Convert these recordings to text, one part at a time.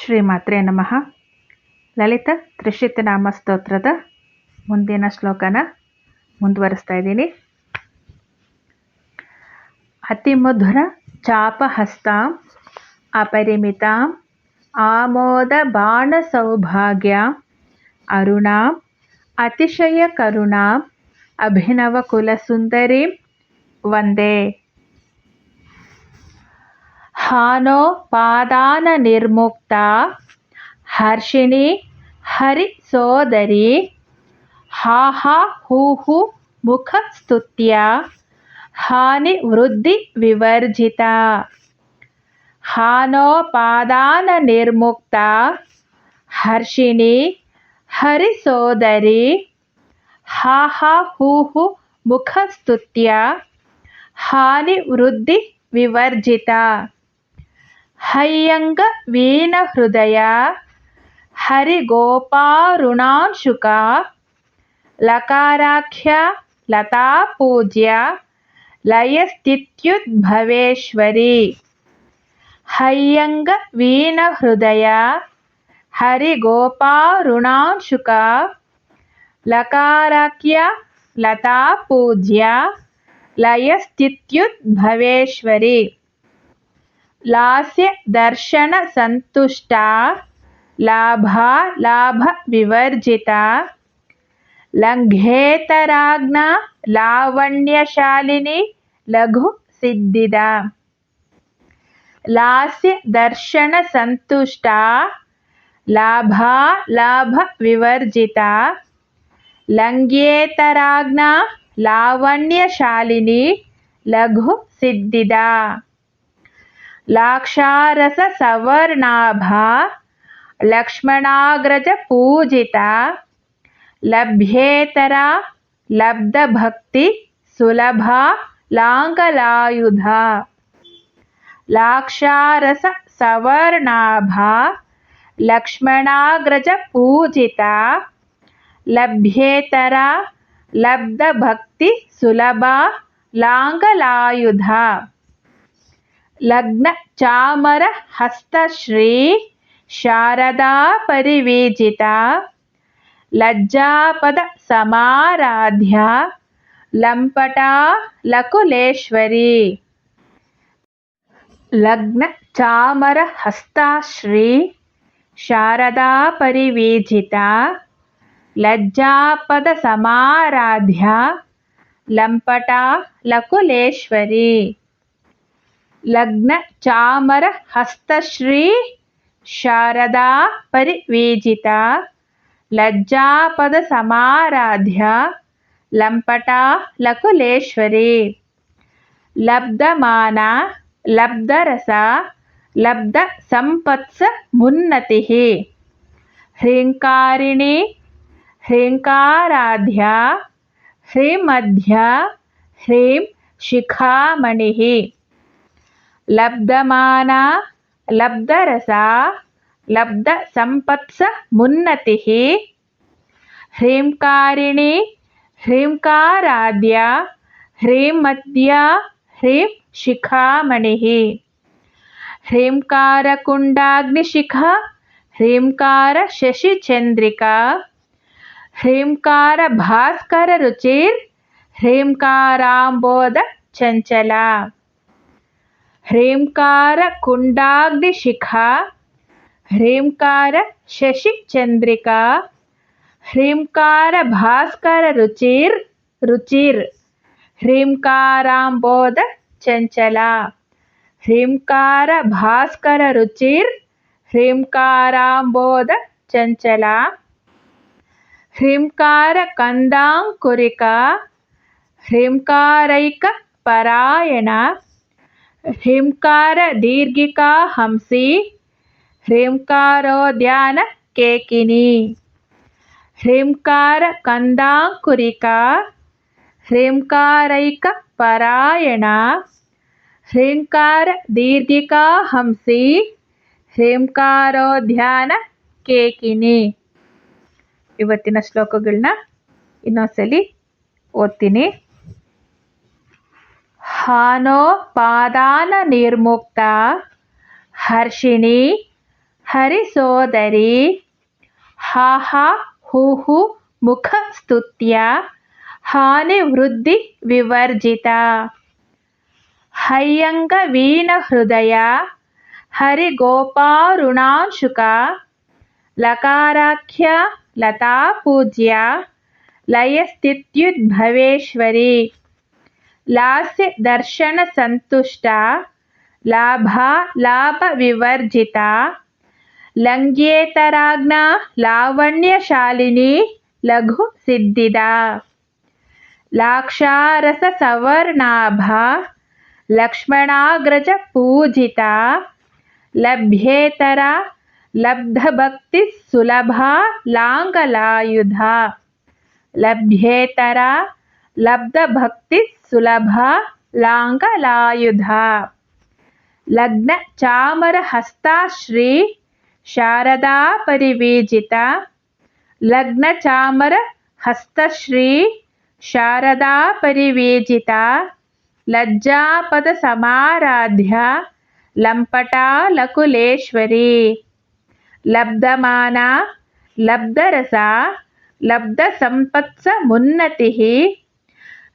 ಶ್ರೀಮಾತ್ರೆ ನಮಃ ಲಲಿತ ತ್ರಿಶಿತನಾಮ ಸ್ತೋತ್ರದ ಮುಂದಿನ ಶ್ಲೋಕನ ಮುಂದುವರಿಸ್ತಾ ಇದ್ದೀನಿ ಅತಿಮಧುರ ಚಾಪಹಸ್ತಾಂ ಅಪರಿಮಿತಾಂ ಆಮೋದ ಬಾಣ ಸೌಭಾಗ್ಯ ಅರುಣಾಂ ಅತಿಶಯ ಕರುಣಾಂ ಅಭಿನವ ಕುಲಸುಂದರೀಂ ವಂದೇ हानोपादाननिर्मुक्ता हर्षिणी हरिसोदरी हा हूहु मुखस्तुत्या। हानिवृद्धिविवर्जिता हानोपादाननिर्मुक्ता हर्षिणी हरिसोदरी हा हा हूहु मुखस्तुत्या। हानिवृद्धिविवर्जिता हय्यङ्गवीणहृदय हरिगोपारुणांशुक लकाराख्य लतापूज्य लयस्थित्युद्भवेश्वरी। हय्यङ्गवीणहृदय हरिगोपारुणांशुक लकाराख्य लतापूज्य लयस्थित्युद्भवेश्वरी। ಲಾಸ್ಯ ದರ್ಶನ ಸಂತುಷ್ಟ, ಲಾಭ ಲಾಭ ವಿವರ್ಜಿತ, ಲಂಘೇತರಾಜ್ಞ ಲಾವಣ್ಯಶಾಲಿನಿ ಲಘು ಸಿದ್ಧಿದ. ಲಾಸ್ಯ ದರ್ಶನ ಸಂತುಷ್ಟ, ಲಾಭ ಲಾಭ ವಿವರ್ಜಿತ, ಲಂಘೇತರಾಜ್ಞ ಲಾವಣ್ಯಶಾಲಿನಿ ಲಘು ಸಿದ್ಧಿದ. लाक्षारस सवर्णाभा लक्ष्मणाग्रज पूजिता लभ्येतरा, लब्धभक्ति, सुलभा लांगलायुधा लाक्षारस सवर्णाभा लक्ष्मणाग्रज पूजिता लभ्येतरा सुलभा लांगलायुध लग्नचामरहस्तश्री शारदापरिवेजिता लज्जापदसमाराध्या लंपटा लकुलेश्वरी। लग्नचामरहस्ताश्री लज्जापद समाराध्या लंपटा लकुलेश्वरी। लग्न चामर हस्तश्री शारदा परिवेजिता लज्जापदसमाराध्या लंपटा लकुलेश्वरी, लब्धमाना, लब्धरसा लब्धसम्पत्स मुन्नतिः, ह्रीङ्कारिणी, ह्रीङ्काराध्या, ह्रीमध्या, ह्रीं शिखामणिः। लब्धमाना लब्धरसा लब्धसम्पत्स मुन्नतिः ह्रींकारिणी ह्रींकाराद्या ह्रींमद्या ह्रीं शिखामणिः ह्रींकारकुण्डाग्निशिखा ह्रींकारशशिचन्द्रिका ह्रींकारभास्कररुचिर् चंचला ह्रेंकारकुण्डाग्निशिखा भास्कर रुचिर रुचिर् चंचला ह्रेंकारभास्कररुचिर् ह्रेंकाराम्बोधचञ्चला ह्रेंकारकन्दाङ्कुरिका ह्रेंकारैकपरायण ಹ್ರೀಮಧ್ಯ ಹ್ರೀಂ ಶಿಖಾಮಣಿ ಹ್ರೀಂಕಾರಕುಂಡಾಗ್ನಿಶಿಖ ಹ್ರೀಂಕಾರ ಶಶಿಚಂದ್ರಿಕಾ ಹ್ರೀಂಕಾರ ಭಾಸ್ಕರ ರುಚಿರ್ ಹ್ರೀಂಕಾರಾಂಬೋಧ ಚಂಚಲ ಹ್ರೀಂಕಾರ ಕುಂಡಾಗ್ನಿಶಿಖಾ ಹ್ರೀಂಕಾರ ಶಶಿಚಂದ್ರಿಕಾ ಹ್ರೀಂಕಾರ ಭಾಸ್ಕರ ರುಚಿರ್ ರುಚಿರ್ ಹ್ರೀಂಕಾರಾಂಬೋಧ ಚಂಚಲ ಹ್ರೀಂಕಾರ ಭಾಸ್ಕರ ರುಚಿರ್ ಹ್ರೀಂಕಾರಾಂಬೋಧ ಚಂಚಲ ಹ್ರೀಂಕಾರ ಕಂದಾಂಕುರಿಕಾ ಹ್ರೀಂಕಾರೈಕ ಪರಾಯಣ ಹ್ರೀಂಕಾರ ದೀರ್ಘಿಕಾ ಹಂಸಿ ಹ್ರೀಂಕಾರೋದ್ಯಾನ ಕೇಕಿನಿ ಹ್ರೀಂಕಾರ ಕಂದಾಂಕುರಿಕಾ ಹ್ರೀಂಕಾರೈಕ ಪರಾಯಣ ಹ್ರೀಂಕಾರ ದೀರ್ಘಿಕಾ ಹಂಸಿ ಹ್ರೀಂಕಾರೋದ್ಯಾನ ಕೇಕಿನಿ ಇವತ್ತಿನ ಶ್ಲೋಕಗಳನ್ನ ಇನ್ನೊಂದ್ಸಲಿ ಓದ್ತೀನಿ हानोपादाननिर्मुक्ता हर्षिणी हरिसोदरी हा हुहु मुखस्तुत्या हानिवृद्धिविवर्जिता हय्यङ्गवीणहृदया हरिगोपारुणांशुका लकाराख्या लतापूज्या लयस्थित्युद्भवेश्वरी लास्य दर्शनसन्तुष्टा लाभा विवर्जिता लङ्घ्येतराज्ञा लावण्यशालिनी लघुसिद्धिदा लक्ष्मणाग्रज पूजिता लभ्येतरा लब्धभक्तिः सुलभा लांगलायुधा लभ्येतरा लब्धभक्तिः ಲಘು ಸಿದ್ಧಿದ ಲಾಕ್ಷಾರಸ ಸವರ್ಣಾಭ ಲಕ್ಷ್ಮಣಾಗ್ರಜ ಪೂಜಿತ ಲಭ್ಯೇತರ ಲಬ್ಧಭಕ್ತಿ ಸುಲಭ ಲಾಂಗಲಾಯುಧ ಲಭ್ಯೇತರ ಲಬ್ಧಭಕ್ತಿ ಸುಲಭ ಲಾಂಗಲಾಯುಧ ಲಗ್ನ ಚಾಮರ ಹಸ್ತಾಶ್ರೀ ಶಾರದಾ ಪರಿವೇಜಿತ ಲಗ್ನ ಚಾಮರ ಹಸ್ತಶ್ರೀ ಶಾರದಾ ಪರಿವೇಜಿತ ಲಜ್ಜಾಪದ ಸಮಾರಾಧ್ಯ ಲಂಪಟಾ ಲಕುಲೇಶ್ವರಿ ಲಬ್ಧಮಾನ ಲಬ್ಧರಸ ಲಬ್ಧಸಂಪತ್ಸ ಮುನ್ನತಿः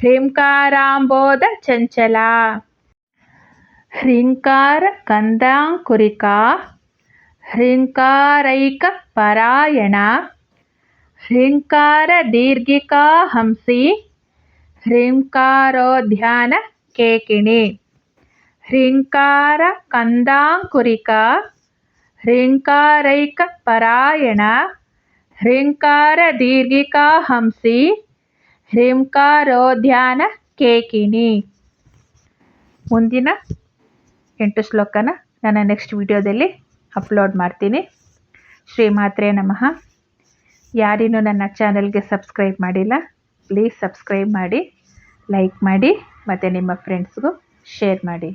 హ్రీంకారాంబోధ చంచల హ్రీంకార కందాంకురిక హ్రీంకారైక పరాయణ హ్రీంకార దీర్ఘికా హంసి హ్రీంకారోధ్యాన కేకిణి హ్రీంకార కందాంకురిక హ్రీంకారైక పరాయణ హ్రీంకార దీర్ఘికా హంసి ಹ್ರೀಂಕಾರೋದ್ಯಾನ ಕೇಕಿನಿ ಮುಂದಿನ ಎಂಟು ಶ್ಲೋಕನ ನಾನು ನೆಕ್ಸ್ಟ್ ವಿಡಿಯೋದಲ್ಲಿ ಅಪ್ಲೋಡ್ ಮಾಡ್ತೀನಿ. ಶ್ರೀಮಾತ್ರೆ ನಮಃ. ಯಾರಿನ್ನೂ ನನ್ನ ಚಾನಲ್ಗೆ ಸಬ್ಸ್ಕ್ರೈಬ್ ಮಾಡಿಲ್ಲ, ಪ್ಲೀಸ್ ಸಬ್ಸ್ಕ್ರೈಬ್ ಮಾಡಿ, ಲೈಕ್ ಮಾಡಿ, ಮತ್ತು ನಿಮ್ಮ ಫ್ರೆಂಡ್ಸ್ಗೂ ಶೇರ್ ಮಾಡಿ.